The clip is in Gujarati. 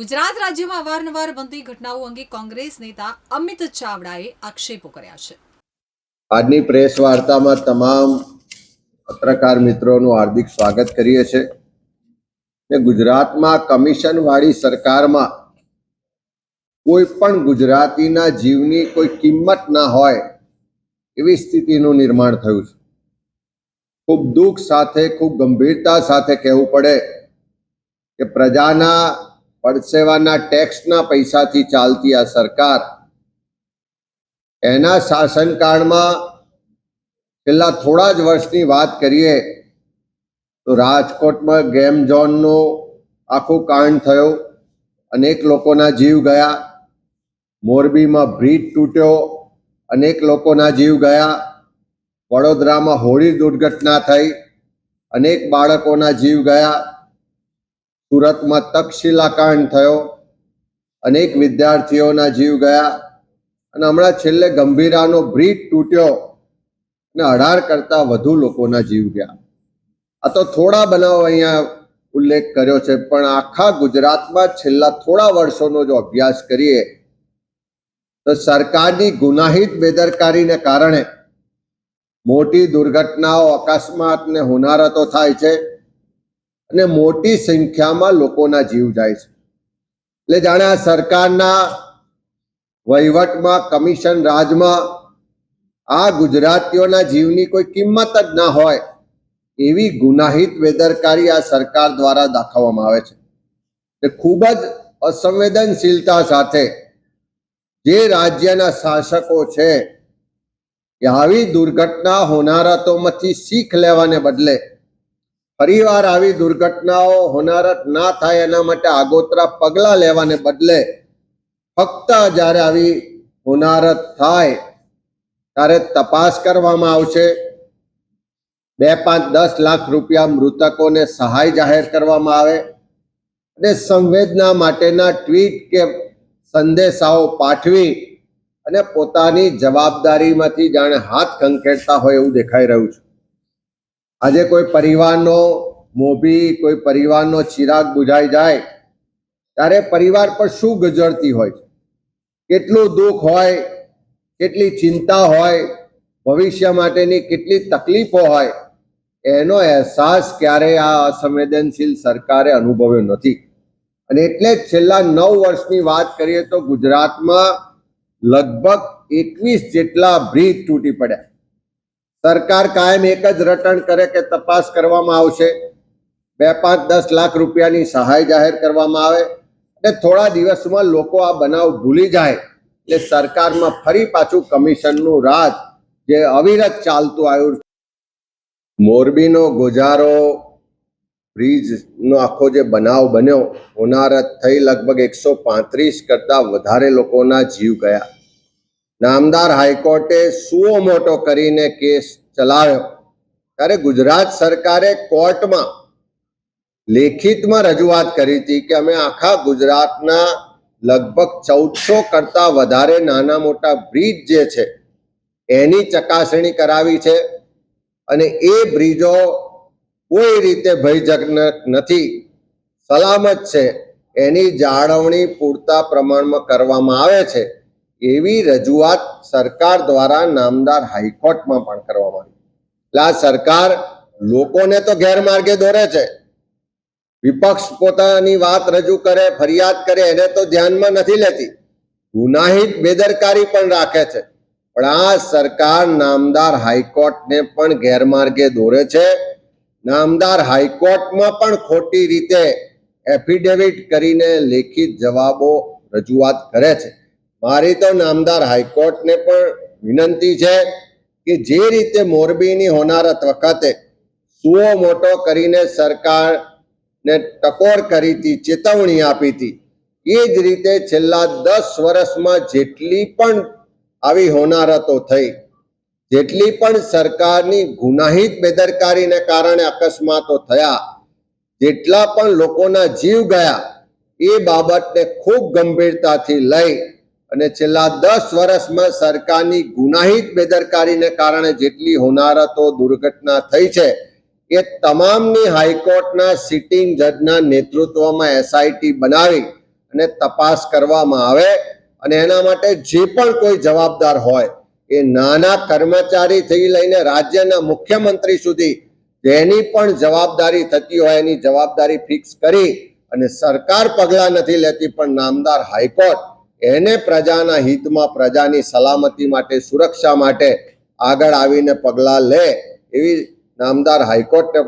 ગુજરાત રાજ્યમાં અવારનવાર બનતી ઘટનાઓ અંગે કોંગ્રેસ નેતા અમિત ચાવડાએ આક્ષેપો કર્યા છે. આજની પ્રેસ વાર્તામાં તમામ પત્રકાર મિત્રોનું હાર્દિક સ્વાગત કરીએ છીએ. ને ગુજરાતમાં કમિશન વાળી સરકારમાં કોઈ પણ ગુજરાતીના જીવની કોઈ કિંમત ના હોય એવી સ્થિતિનું નિર્માણ થયું છે. ખૂબ દુઃખ સાથે, ખૂબ ગંભીરતા સાથે કહેવું પડે કે પ્રજાના પડસેવાના ટેક્સના પૈસાથી ચાલતી આ સરકાર, એના શાસનકાળમાં છેલ્લા થોડા જ વર્ષની વાત કરીએ, તો રાજકોટમાં ગેમ ઝોનનો આખું કાંડ થયું, અનેક લોકોના જીવ ગયા, મોરબીમાં બ્રિજ તૂટ્યો, અનેક લોકોના જીવ ગયા, વડોદરામાં હોળી દુર્ઘટના થઈ, અનેક બાળકોના જીવ ગયા સુરતમાં તક્ષશિલા કાંડ થયો. અનેક વિદ્યાર્થીઓના જીવ ગયા અને હમણાં છેલ્લે ગંભીરાનો બ્રિજ તૂટ્યો અને અઢાર કરતા વધુ લોકોના જીવ ગયા. આ તો થોડા બનાવ અહીંયા ઉલ્લેખ કર્યો છે, પણ આખા ગુજરાતમાં છેલ્લા થોડા વર્ષોનો જો અભ્યાસ કરીએ, તો સરકારની ગુનાહિત બેદરકારીને કારણે મોટી દુર્ઘટનાઓ, અકસ્માત ને હોનારતો થાય છે. અને મોટી સંખ્યામાં લોકોના જીવ જાય છે. એટલે જાણે આ સરકારના વહીવટમાં, કમિશન, રાજમાં આ ગુજરાતીઓના જીવની કોઈ કિંમત જ ના હોય એવી ગુનાહિત બેદરકારી આ સરકાર દ્વારા દાખવવામાં આવે છે. તે ખૂબ જ અસંવેદનશીલતા સાથે જે રાજ્યના શાસકો છે કે આવી દુર્ઘટના હોનારતોમાંથી શીખ લેવાને બદલે ફરીવાર આવી દુર્ઘટનાઓ હોનારત ના થાય એના માટે આગોતરા પગલાં લેવાને બદલે ફક્ત જ્યારે આવી હોનારત થાય, ત્યારે તપાસ કરવામાં આવશે. બે પાંચ દસ લાખ રૂપિયા મૃતકોને સહાય જાહેર કરવામાં આવે. અને સંવેદના માટેના ટ્વીટ કે સંદેશાઓ પાઠવી અને પોતાની જવાબદારીમાંથી જાણે હાથ ખંખેરતા હોય એવું દેખાઈ રહ્યું છે. આજે કોઈ પરિવારનો મોભી, કોઈ પરિવારનો ચિરાગ બુજાઈ જાય, ત્યારે પરિવાર પર શું ગજરતી હોય છે? કેટલું દુઃખ હોય, કેટલી ચિંતા હોય, ભવિષ્ય માટેની કેટલી તકલીફો હોય, એનો અહેસાસ ક્યારેય આ અસંવેદનશીલ સરકારે અનુભવ્યો નથી. અને એટલે જ છેલ્લા નવ વર્ષની વાત કરીએ તો ગુજરાતમાં લગભગ એકવીસ જેટલા બ્રિજ તૂટી પડ્યા. સરકાર કાયમ એક જ રટણ કરે કે તપાસ કરવામાં આવશે. બે પાંચ દસ લાખ રૂપિયાની સહાય જાહેર કરવામાં આવે અને થોડા દિવસમાં લોકો આ બનાવ ભૂલી જાય. એટલે સરકારમાં ફરી પાછું કમિશનનું રાજ જે અવિરત ચાલતું આવ્યું મોરબીનો ગોજારો બ્રિજનો આખો જે બનાવ બન્યો હોનારત થઈ લગભગ એકસો પાંત્રીસ કરતાં વધારે લોકોના જીવ ગયા. નામદાર હાઈકોર્ટે સુઓ મોટો કરીને કેસ ચલાવ્યો. ત્યારે ગુજરાત સરકારે કોર્ટમાં લેખિતમાં રજૂઆત કરી હતી કે અમે આખા ગુજરાતના લગભગ ચૌદસો કરતા વધારે નાના મોટા બ્રિજ જે છે, એની ચકાસણી કરાવી છે અને એ બ્રિજો કોઈ રીતે ભયજનક નથી. સલામત છે, એની જાળવણી પૂરતા પ્રમાણમાં કરવામાં આવે છે. એવી રજૂઆત સરકાર દ્વારા નામદાર હાઈકોર્ટમાં પણ કરવામાં આવી. એટલે આ સરકાર લોકોને તો ગેરમાર્ગે દોરે છે. વિપક્ષ પોતાની વાત રજૂ કરે, ફરિયાદ કરે, એને તો ધ્યાનમાં નથી લેતી. ગુનાહિત બેદરકારી પણ રાખે છે. પણ આ સરકાર નામદાર હાઈકોર્ટને પણ ગેરમાર્ગે દોરે છે. નામદાર હાઈકોર્ટમાં પણ ખોટી રીતે એફિડેવિટ કરીને લેખિત જવાબો રજૂઆત કરે છે. મારી તો નામદાર હાઈકોર્ટને પણ વિનંતી છે કે જે રીતે મોરબીની હોનારત વખતે સુઓ મોટો કરીને સરકારને ટકોર કરી હતી, ચેતવણી આપી હતી, એ જ રીતે છેલ્લા દસ વર્ષમાં જેટલી પણ આવી હોનારતો થઈ, જેટલી પણ સરકારની ગુનાહિત બેદરકારીને કારણે અકસ્માતો થયા, જેટલા પણ લોકોના જીવ ગયા, એ બાબતને ખૂબ ગંભીરતાથી લઈ અને છેલ્લા દસ વર્ષમાં સરકારની ગુનાહિત બેદરકારીને કારણે જેટલી હોનારતો દુર્ઘટના થઈ છે, એ તમામની હાઈકોર્ટના સિટિંગ જજના નેતૃત્વમાં એસઆઈટી બનાવી અને તપાસ કરવામાં આવે અને એના માટે જે પણ કોઈ જવાબદાર હોય, એ નાના કર્મચારીથી લઈને રાજ્યના મુખ્યમંત્રી સુધી જેની પણ જવાબદારી થતી હોય, એની જવાબદારી ફિક્સ કરી અને સરકાર પગલાં નથી લેતી પણ નામદાર હાઈકોર્ટ એને પ્રજાના હિતમાં પ્રજાની સલામતી માટે, સુરક્ષા માટે આગળ આવીને પગલાં લે એવી નામદાર હાઈકોર્ટને